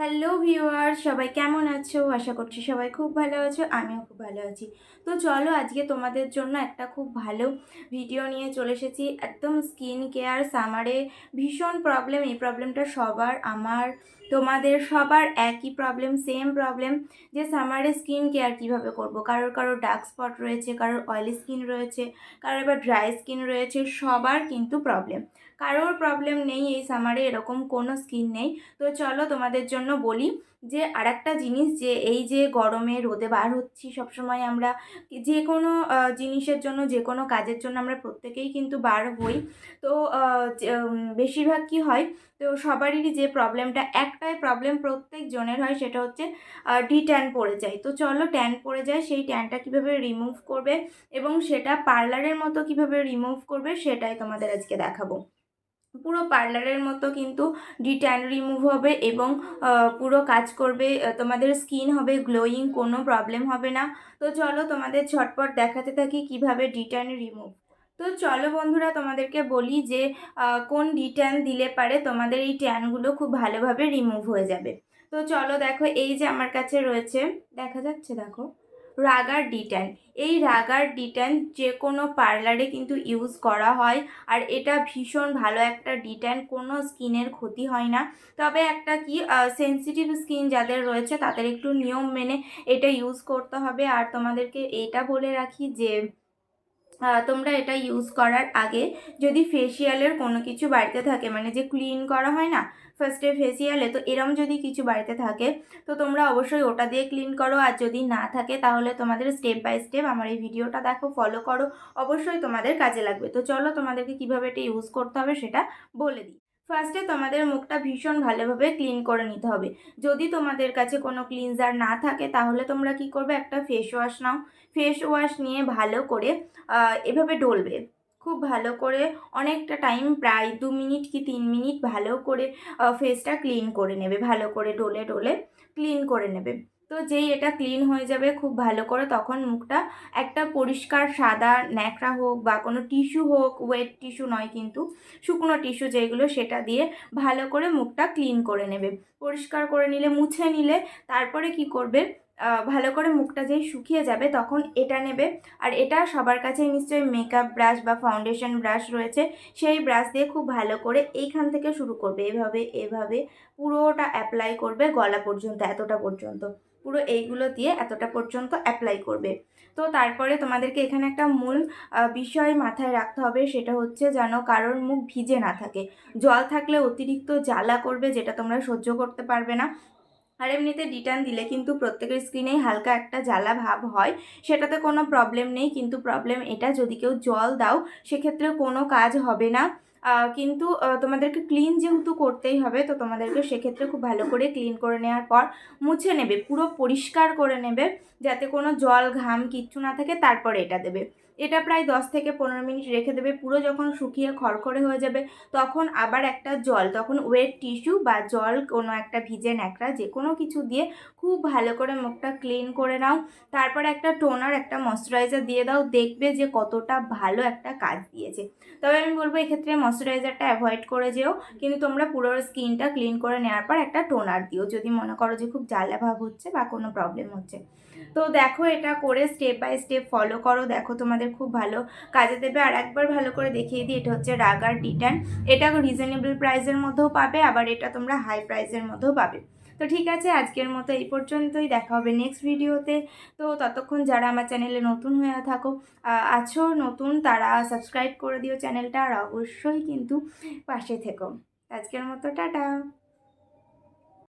Hello viewer সবাই কেমন আছো? আশা করছি সবাই খুব ভালো আছো, আমিও খুব ভালো আছি। তো চলো আজকে তোমাদের জন্য একটা খুব ভালো ভিডিও নিয়ে চলে এসেছি। একদম স্কিন কেয়ার সামারে ভীষণ প্রবলেম এই প্রবলেমটা সবার, আমার তোমাদের সবার একই প্রবলেম সেম প্রবলেম যে সামারে স্কিন কেয়ার কীভাবে করব? কারোর কারোর ডার্ক স্পট রয়েছে, কারোর অয়েলি স্কিন রয়েছে, কারোর আবার ড্রাই স্কিন রয়েছে, সবার কিন্তু প্রবলেম কারোর প্রবলেম নেই এই সামারে এরকম কোনো স্কিন নেই। তো চলো তোমাদের জন্য বলি যে আরেকটা জিনিস, যে এই যে গরমে রোদে বার হচ্ছি, সবসময় আমরা যে কোনো জিনিসের জন্য, যে কোনো কাজের জন্য আমরা প্রত্যেকেই কিন্তু বার হই। তো বেশিরভাগ কি হয়? তো সবারই যে প্রবলেমটা একটাই প্রবলেম প্রত্যেক জনের হয়, সেটা হচ্ছে ডি ট্যান পড়ে যায়। তো চলো ট্যান পড়ে যায়, সেই ট্যানটা কীভাবে রিমুভ করবে এবং সেটা পার্লারের মতো কীভাবে রিমুভ করবে, সেটাই তোমাদের আজকে দেখাবো। পুরো পার্লারের মতো কিন্তু ডি ডিট্যান রিমুভ হবে এবং পুরো কাজ করবে তোমাদের স্কিন হবে গ্লোয়িং কোনো প্রবলেম হবে না। তো চলো তোমাদের ঝটপট দেখাতে থাকি কীভাবে ডিট্যান রিমুভ তো চলো বন্ধুরা, তোমাদেরকে বলি যে কোন ডিট্যান দিলে পারে তোমাদের এই ট্যানগুলো খুব ভালোভাবে রিমুভ হয়ে যাবে। তো চলো দেখো, এই যে আমার কাছে রয়েছে, দেখা যাচ্ছে দেখো, রাগার ডিট্যান এই রাগার ডিট্যান যে কোনো পার্লারে কিন্তু ইউজ করা হয়, আর এটা ভীষণ ভালো একটা ডিট্যান কোনো স্কিনের ক্ষতি হয় না। তবে একটা কি সেন্সিটিভ স্কিন যাদের রয়েছে, তাদের একটু নিয়ম মেনে এটা ইউজ করতে হবে। আর তোমাদেরকে এটা বলে রাখি যে তোমরা এটা ইউজ করার আগে যদি ফেসিয়ালের কোনো কিছু বাড়িতে থাকে মানে যে ক্লিন করা হয় না ফার্স্টে ফেসিয়ালে তো এরম যদি কিছু বাড়িতে থাকে, তো তোমরা অবশ্যই ওটা দিয়ে ক্লিন করো। আর যদি না থাকে, তাহলে তোমাদের স্টেপ বাই স্টেপ আমার এই ভিডিওটা দেখো ফলো করো। অবশ্যই তোমাদের কাজে লাগবে। তো চলো তোমাদেরকে কীভাবে এটা ইউজ করতে হবে সেটা বলে দিই। ফার্স্টে তোমাদের মুখটা ভীষণ ভালোভাবে ক্লিন করে নিতে হবে। যদি তোমাদের কাছে কোনো ক্লিনজার না থাকে, তাহলে তোমরা কি করবে? একটা ফেস ওয়াশ নাও। ফেস ওয়াশ নিয়ে ভালো করে এভাবে ডলবে। খুব ভালো করে অনেকটা টাইম প্রায় দু মিনিট কি তিন মিনিট ভালো করে ফেসটা ক্লিন করে নেবে। ভালো করে ডলে ডলে ক্লিন করে নেবে। তো যেই এটা ক্লিন হয়ে যাবে খুব ভালো করে তখন মুখটা একটা পরিষ্কার সাদা ন্যাকড়া হোক বা কোনো টিস্যু হোক ওয়েট টিস্যু নয় কিন্তু, শুকনো টিস্যু যেগুলো সেটা দিয়ে ভালো করে মুখটা ক্লিন করে নেবে। পরিষ্কার করে নিলে, মুছে নিলে তারপরে কি করবে? ভালো করে মুখটা যেই শুকিয়ে যাবে তখন এটা নেবে। আর এটা সবার কাছে নিশ্চয়ই মেকআপ ব্রাশ বা ফাউন্ডেশন ব্রাশ রয়েছে, সেই ব্রাশ দিয়ে খুব ভালো করে এইখান থেকে শুরু করবে। এভাবে এভাবে পুরোটা অ্যাপ্লাই করবে গলা পর্যন্ত, এতটা পর্যন্ত। পুরো এইগুলো দিয়ে এতটা পর্যন্ত অ্যাপ্লাই করবে। তো তারপরে তোমাদেরকে এখানে একটা মূল বিষয় মাথায় রাখতে হবে, সেটা হচ্ছে যেন কারোর মুখ ভিজে না থাকে। জল থাকলে অতিরিক্ত জ্বালা করবে, যেটা তোমরা সহ্য করতে পারবে না। আর এমনিতে ডিটান দিলে কিন্তু প্রত্যেকের স্কিনেই হালকা একটা জ্বালা ভাব হয়, সেটাতে কোনো প্রবলেম নেই, কিন্তু প্রবলেম এটা যদি কেউ জল দাও সেক্ষেত্রে কোনো কাজ হবে না। কিন্তু তোমাদেরকে ক্লিন যেহেতু করতেই হবে, তো তোমাদেরকে সেক্ষেত্রে খুব ভালো করে ক্লিন করে নেওয়ার পর মুছে নেবে, পুরো পরিষ্কার করে নেবে, যাতে কোনো জল, ঘাম কিচ্ছু না থাকে, তারপরে এটা দেবে। এটা প্রায় দশ থেকে পনেরো মিনিট রেখে দেবে। পুরো যখন শুকিয়ে খড়খড়ে হয়ে যাবে, তখন আবার একটা জল, তখন ওয়েট টিস্যু বা জল কোনো একটা ভিজে ন্যাকড়া যে কোনো কিছু দিয়ে খুব ভালো করে মুখটা ক্লিন করে নাও। তারপর একটা টোনার একটা ময়শ্চারাইজার দিয়ে দাও, দেখবে যে কতটা ভালো একটা কাজ দিয়েছে। তবে আমি বলব এক্ষেত্রে ময়শ্চারাইজারটা অ্যাভয়েড করে যেও, কিন্তু তোমরা পুরো স্কিনটা ক্লিন করে নেওয়ার পর একটা টোনার দিও। যদি মনে করো যে খুব জ্বালা ভাব হচ্ছে বা কোনো প্রবলেম হচ্ছে। তো দেখো এটা করে স্টেপ বাই স্টেপ ফলো করো। দেখো তোমাদের খুব ভালো কাজে দেবে। আর একবার ভালো করে দেখিয়ে দিই, এটা হচ্ছে রাগার ডিটান এটা রিজনেবল প্রাইসের মধ্যেও পাবে, আবার এটা তোমরা হাই প্রাইসের মধ্যেও পাবে। তো ঠিক আছে, আজকের মতো এই পর্যন্তই। দেখা হবে নেক্সট ভিডিওতে তো। ততক্ষণ যারা আমার চ্যানেলে নতুন হয়ে থাকো আছো, নতুন, তারা সাবস্ক্রাইব করে দিও চ্যানেলটা আর অবশ্যই কিন্তু পাশে থেকো। আজকের মতো, টাটা।